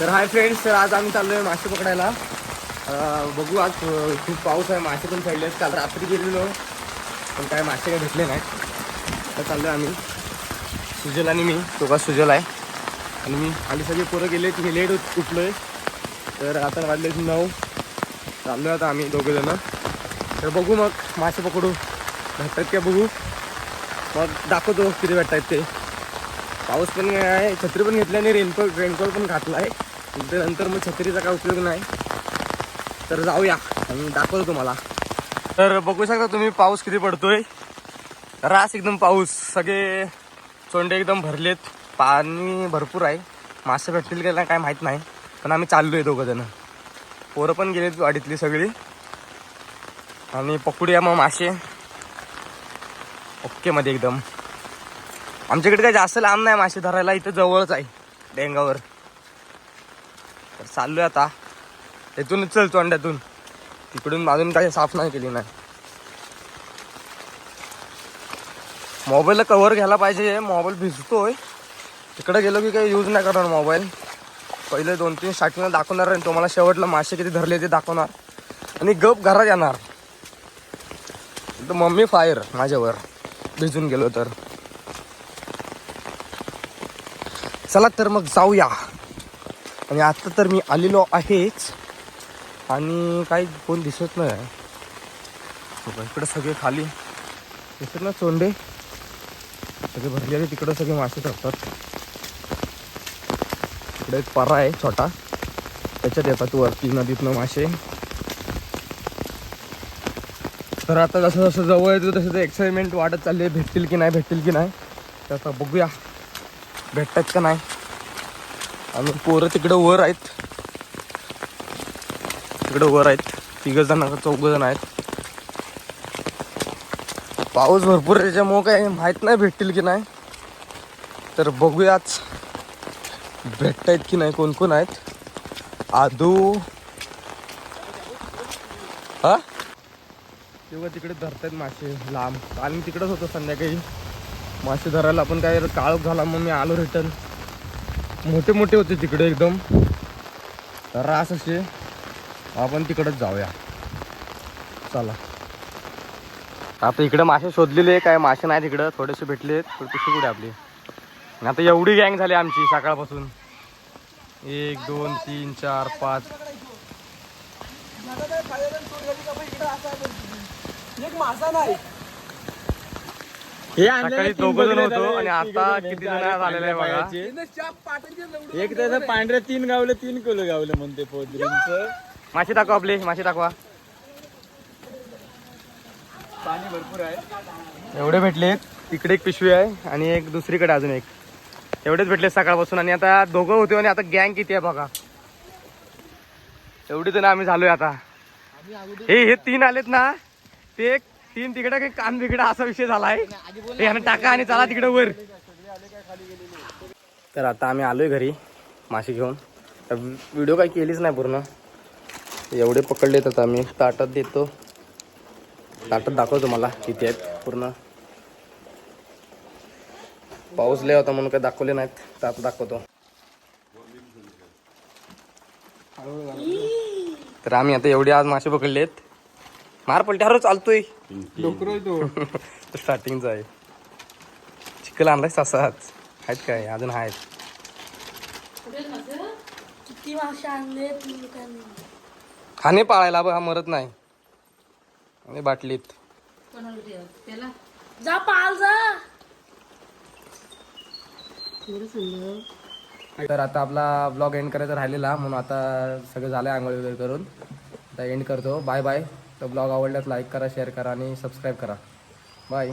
तर hi friends तर आज आम्ही चाललोय मासे पकडायला. बघू आज खूप पाऊस आहे मासे पण चढलेत. काल रात्री गेलेलो पण काय मासे काय भेटले नाही तर चाललोय आम्ही. सुजल आणि मी दोघा सुजल आहे. आणि मी आली सगळे पोरं गेले मी लेट उठलोय. तर आता वाजले नऊ. चाललोय आता आम्ही दोघे जण. तर बघू मग मासे पकडू. भेटतात का बघू. मग दाखवतो किती भेटतात ते. पाऊस पण आहे छत्री पण घेतली आणि रेनकोट रेनकोट पण घातला आहे नंतर मग छत्रीचा काय उपयोग नाही. तर जाऊया. आणि दाखवतो तुम्हाला. तर बघू शकता तुम्ही पाऊस किती पडतोय. रास एकदम पाऊस. सगळे चोंडे एकदम भरलेत. पाणी भरपूर आहे. मासे भेटतील का काय माहीत नाही. पण आम्ही चाललोय दोघं जण. पोरं पण गेलेत वाडीतली सगळी. आणि पकडूया मग मासे. ओके मध्ये एकदम. आमच्याकडे काय जास्त लांब नाही मासे धरायला. इथं जवळच आहे. डेंगावर. तर चाललोय आता. इथूनच चल तोंड्यातून तिकडून अजून काही साफ नाही केली नाही मोबाईलला कवर घ्यायला पाहिजे मोबाईल भिजतोय. तिकडे गेलो की काही यूज नाही करणार मोबाईल. पहिले दोन तीन स्टार्टिंगला दाखवणार आणि तुम्हाला शेवटला मासे किती धरले ते दाखवणार. आणि गप घरात येणार. तर मम्मी फायर माझ्यावर. भिजून गेलो तर. चला तर मग जाऊया. आणि आत्ता तर मी आलेलो आहेच. आणि काही कोण दिसत नाही आहे. इकडं इकडे सगळे खाली. दिसत ना चोंडे सगळे भरलेले तिकडं सगळे मासे टाकतात इकडे एक परा आहे छोटा. त्याच्यात येतात वरती नदीतनं मासे. तर आता जसं जसं जवळ येतो तसं ते एक्साइटमेंट वाढत चालली आहे. भेटतील की नाही भेटतील की नाही तर आता बघूया. भेटतात का नाही? आणि पोरं तिकडं वर आहेत. तिकडं वर आहेत. तिघ जण चौघ जण आहेत. पाऊस भरपूर त्याच्यामुळं काय माहीत नाही भेटतील की नाही. तर बघूयाच भेटतायत की नाही कोण कोण आहेत. आदू. हा? तेव्हा तिकडे धरतायत मासे लांब. आणि तिकडंच होतो संध्याकाळी. मासे धरायला आपण काय काळोख झाला मग मी आलो रिटर्न मोठे मोठे होते तिकडे एकदम. रास असे. आपण तिकडच जाऊया. चला. आता इकडे मासे शोधलेले काय मासे नाही तिकडं थोडेसे भेटले तर कुठे आपली? आता एवढी गँग झाली आमची सकाळपासून. एक दोन तीन चार पाच. एक मासा नाही. सकाळी दोघं जण होतो आणि आता किती जण झालेले आहे बघा. एक त्याचं पांढरे तीन गावले तीन किलो गावले म्हणते पोदरींच. मासे दाखवा आपले मासे दाखवा पाणी भरपूर आहे. एवढे भेटलेत तिकडे एक पिशवी आहे आणि एक दुसरीकडे अजून एक. एवढेच भेटले सकाळपासून आणि आता दोघं होते आणि आता गँग किती आहे बघा. एवढी जण आम्ही झालोय आता. हे हे तीन आलेत ना ते एक तीन तिकडे काही कान बिकडा असा विषय झालाय. हे ह्यानं टाका आणि चला तिकडे वर. तर आता आम्ही आलोय घरी मासे घेऊन. तर व्हिडिओ काही केलीच नाही पूर्ण. एवढे पकडलेत आता आम्ही ताटात देतो. ताटात दाखवतो मला किती आहेत पूर्ण. पाऊस लय होता म्हणून काही दाखवले नाहीत तर आता दाखवतो. तर आम्ही आता एवढे आज मासे पकडलेत. मार पलट्यावर चालतोय. तो. तो स्टार्टिंगचा आहे. चिकल आणलाय तसाच आहेत काय? अजून आहेत. किती मासे आणले त्यांनी खाणे पाळायला बघ हा मरत नाही. आणि बाटलीत. जा पाल जा. तर आता आपला ब्लॉग एंड करायचा राहिलेला म्हणून आता सगळं झालं आंघोळ वगैरे करून. आता एंड करतो. बाय बाय तर ब्लॉग आवडल्यास लाईक करा शेअर करा आणि सबस्क्राईब करा. बाय